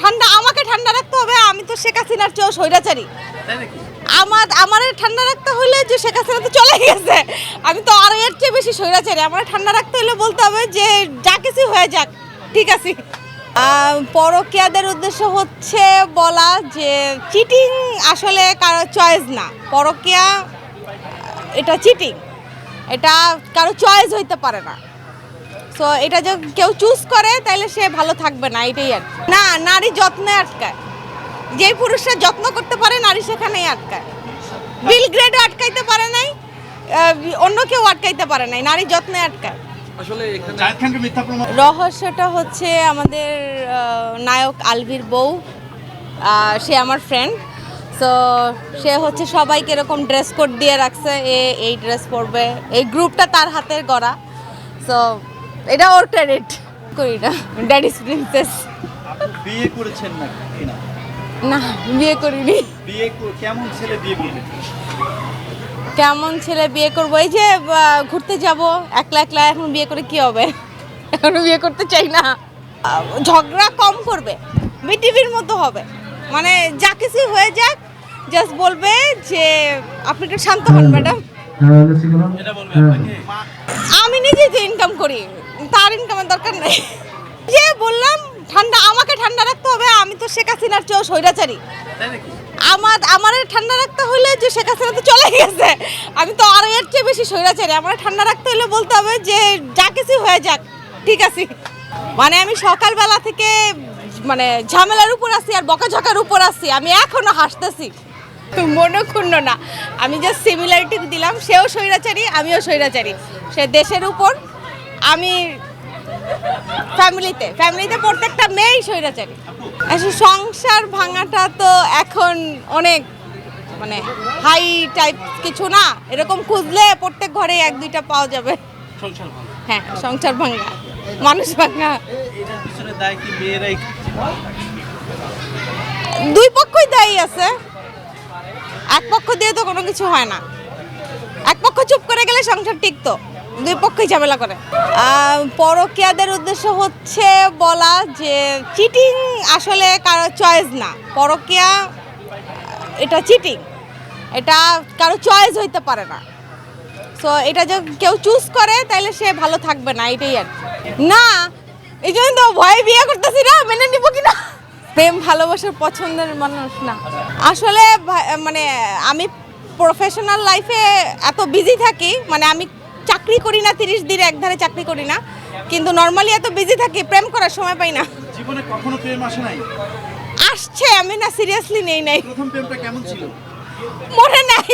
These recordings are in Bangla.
ঠান্ডা আমাকে ঠান্ডা রাখতে হবে আমি তো শেখ হাসিনার চেয়েও স্বৈরাচারী। আমার আমার ঠান্ডা রাখতে হলে যে শেখ হাসিনা তো চলে গেছে আমি তো আরও এর চেয়ে বেশি স্বৈরাচারী। আমার ঠান্ডা রাখতে হলে বলতে হবে যে যা কিছু হয়ে যাক ঠিক আছে। পরকীয়াদের উদ্দেশ্য হচ্ছে বলা যে চিটিং আসলে কারও চয়েস না। পরকীয়া এটা চিটিং এটা কারও চয়েস হইতে পারে না। সো এটা যে কেউ চুজ করে তাহলে সে ভালো থাকবে না এটাই আর না নারী যত্নে আটকায়। যেই পুরুষরা যত্ন করতে পারে নারী সেখানেই আটকায়। বিল গ্রেডও আটকাইতে পারে নাই অন্য কেউ আটকাইতে পারে নাই নারী যত্নে আটকায়। রহস্যটা হচ্ছে আমাদের নায়ক আলভির বউ সে আমার ফ্রেন্ড সো সে হচ্ছে সবাইকে এরকম ড্রেস কোড দিয়ে রাখছে এ এই ড্রেস পরবে। এই গ্রুপটা তার হাতের গড়া। সো এটা ওর ক্রেডিট করি না। ড্যাডিস প্রিন্সেস আপনি বিয়ে করেছেন না না বিয়ে করিনি। বিয়ে কেমন ছেলে বিয়ে করবেন কেমন ছেলে বিয়ে করব? এই যে ঘুরতে যাব। একলা একলা এখন বিয়ে করে কি হবে? এখন বিয়ে করতে চাই না। ঝগড়া কম করবে। বিটিভির মতো হবে। মানে যা কিছু হয়ে যাক জাস্ট বলবে যে আপনি একটু শান্ত হন ম্যাডাম। এটা বলবে আপনাকে? আমি নিজে যে ইনকাম করি। তার ইনকামের দরকার নেই। যে বললাম, ঠান্ডা, আমাকে ঠান্ডা রাখতে হবে, আমি তো শেখ হাসিনার চেয়েও স্বৈরাচারী। আমার আমার ঠান্ডা রাখতে হলে যে শেখ হাসিনা তো চলে গেছে। আমি তো আরও এর চেয়ে বেশি স্বৈরাচারী। আমার ঠান্ডা রাখতে হলে বলতে হবে যে, যা কিছু হয়ে যাক, ঠিক আছে। মানে আমি সকালবেলা থেকে মানে ঝামেলার উপর আছি আর বকাঝকার উপর আছি। আমি এখনও হাসতেছি। মনে ক্ষুণ্ণ না। আমি যে সিমিলারিটি দিলাম। সেও স্বৈরাচারী, আমিও স্বৈরাচারী। সে দেশের উপর আমি ফ্যামিলিতে ফ্যামিলিতে প্রত্যেকটা মেয়েই স্বৈরাচারী। আসলে সংসার ভাঙাটা তো এখন অনেক মানে হাই টাইপ কিছু না এরকম খুঁজলে প্রত্যেক ঘরে এক দুইটা পাওয়া যাবে। হ্যাঁ সংসার ভাঙা মানুষ ভাঙা। দুই পক্ষই দায়ী আছে। এক পক্ষ দিয়ে তো কোনো কিছু হয় না। এক পক্ষ চুপ করে গেলে সংসার টিকতো। দুই পক্ষই ঝামেলা করে। পরকীয়াদের উদ্দেশ্য হচ্ছে বলা যে চিটিং আসলে কারও চয়েস না। পরকীয়া, এটা চিটিং এটা কারও চয়েস হইতে পারে না। সো এটা যদি কেউ চুজ করে তাহলে সে ভালো থাকবে না, এটাই আর। না, এই জন্য তো ভয়ে বিয়ে করতেছি না, মেনে নিব কি না? প্রেম ভালোবাসার পছন্দের মানুষ না। আসলে মানে আমি প্রফেশনাল লাইফে এত বিজি থাকি মানে আমি চাকরি করি না তিরিশ দিন একধারে চাকরি করি না। কিন্তু নর্মালি এত বিজি থাকি প্রেম করার সময় পাই না। জীবনে কখনো প্রেম আসে নাই? আসছে আমি না সিরিয়াসলি নেই নাই। প্রথম প্রেমটা কেমন ছিল? মনে নাই।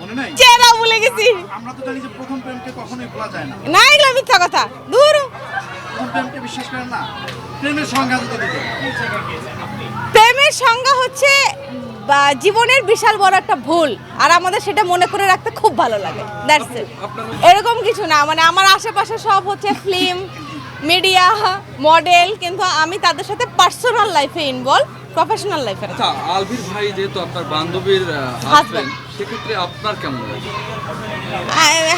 মনে নাই? চেহারা ভুলে গেছি। আমরা তো জানি যে প্রথম প্রেমকে কখনোই ভোলা যায় না। না এগুলো মিথ্যা কথা। দূর। প্রথম প্রেমকে বিশ্বাস করেন না? প্রেমের সংজ্ঞা দিতে প্রেমের সংজ্ঞা হচ্ছে জীবনের বিশাল বড় একটা ভুল আর আমাদের সেটা মনে করে রাখতে খুব ভালো লাগে। দ্যাটস ইট এরকম কিছু না মানে আমার আশেপাশে সব হচ্ছে ফিল্ম মিডিয়া মডেল কিন্তু আমি তাদের সাথে পার্সোনাল লাইফে ইনভলভ প্রফেশনাল লাইফে আচ্ছা আলভির ভাই যেহেতু আপনার বান্ধবীর হাজবেন্ড সেক্ষেত্রে আপনার কেমন লাগে?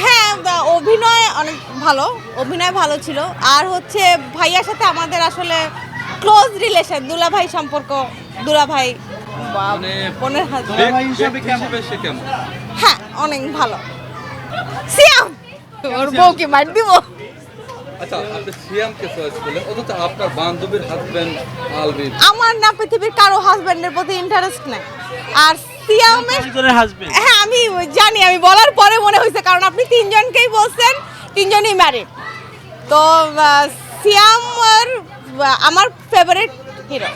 হ্যাঁ অভিনয় অনেক ভালো অভিনয় ভালো ছিল। আর হচ্ছে ভাইয়ার সাথে আমাদের আসলে ক্লোজ রিলেশন দুলা ভাই সম্পর্ক দুলাভাই কেমন? হ্যাঁ অনেক ভালো। সিয়াম ওর বউকে মার দিব। আচ্ছা আপনি সিয়ামকে চয়েস করলেন অথচ আপনার বান্ধবীর হাজবেন্ড আলভির আমার না পৃথিবীর কারও হাজবেন্ডের প্রতি ইন্টারেস্ট নাই। আর সিয়ামের হাজবেন্ড হ্যাঁ আমি জানি আমি বলার পরে মনে হয়েছে কারণ আপনি তিনজনকেই বলছেন তিনজনই ম্যারিড তো সিয়াম আর, আমার ফেভারিট হিরো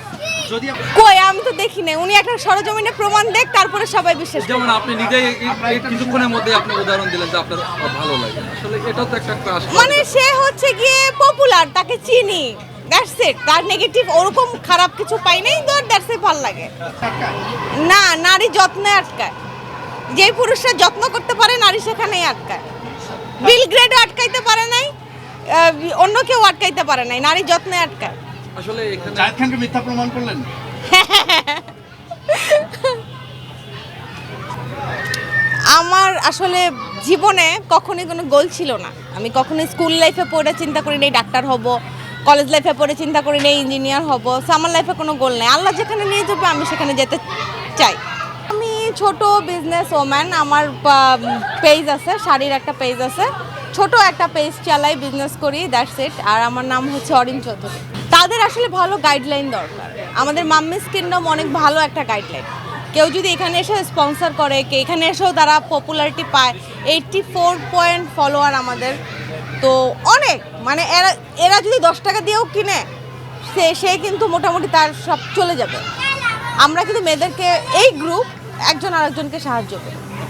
কই আমি তো দেখি নাই। উনি একটা সরজমিনে প্রমাণ দেখ তারপরে সবাই বিশ্বাস যেমন আপনি নিজেই কিছুক্ষণের মধ্যে আপনি উদাহরণ দিলেন যে আপনার ভালো লাগে। আসলে এটাও তো একটা ক্রাশ মানে সে হচ্ছে গিয়ে পপুলার তাকে চিনি। দ্যাটস ইট তার নেগেটিভ ওরকম খারাপ কিছু পাই নাই তো দ্যাটস ইট ভালো লাগে। না নারী যত্নে আটকায়। যে পুরুষরা যত্ন করতে পারে নারী সেখানেই আটকায়। বিল গ্রেডও আটকাইতে পারে নাই অন্য কেউ আটকাইতে পারে নাই নারী যত্নে আটকায়। আসলে এখানে জাহেদ খানকে মিথ্যা প্রমাণ করলেন? আমার আসলে জীবনে কখনোই কোনো গোল ছিল না। আমি কখনোই স্কুল লাইফে পড়ে চিন্তা করি নেই ডাক্তার হব। কলেজ লাইফে পড়ে চিন্তা করি নেই ইঞ্জিনিয়ার হব। সো আমার লাইফে কোনো গোল নেই। আল্লাহ যেখানে নিয়ে যাবে আমি সেখানে যেতে চাই। আমি ছোট বিজনেস ওম্যান আমার পেজ আছে শাড়ির একটা পেজ আছে। ছোট একটা পেজ চালাই বিজনেস করি দ্যাটস ইট আর আমার নাম হচ্ছে অরিন চৌধুরী। তাদের আসলে ভালো গাইডলাইন দরকার। আমাদের মাম্মিস কিংডম অনেক ভালো একটা গাইডলাইন কেউ যদি এখানে এসে স্পন্সর করে, কে এখানে এসেও তারা পপুলারিটি পায় এইটটি ফোর পয়েন্ট ফলোয়ার আমাদের। তো অনেক মানে এরা এরা যদি দশ টাকা দিয়েও কিনে, সে সে কিন্তু মোটামুটি তার সব চলে যাবে। আমরা কিন্তু মেয়েদেরকে, এই গ্রুপ একজন আরেকজনকে সাহায্য করি।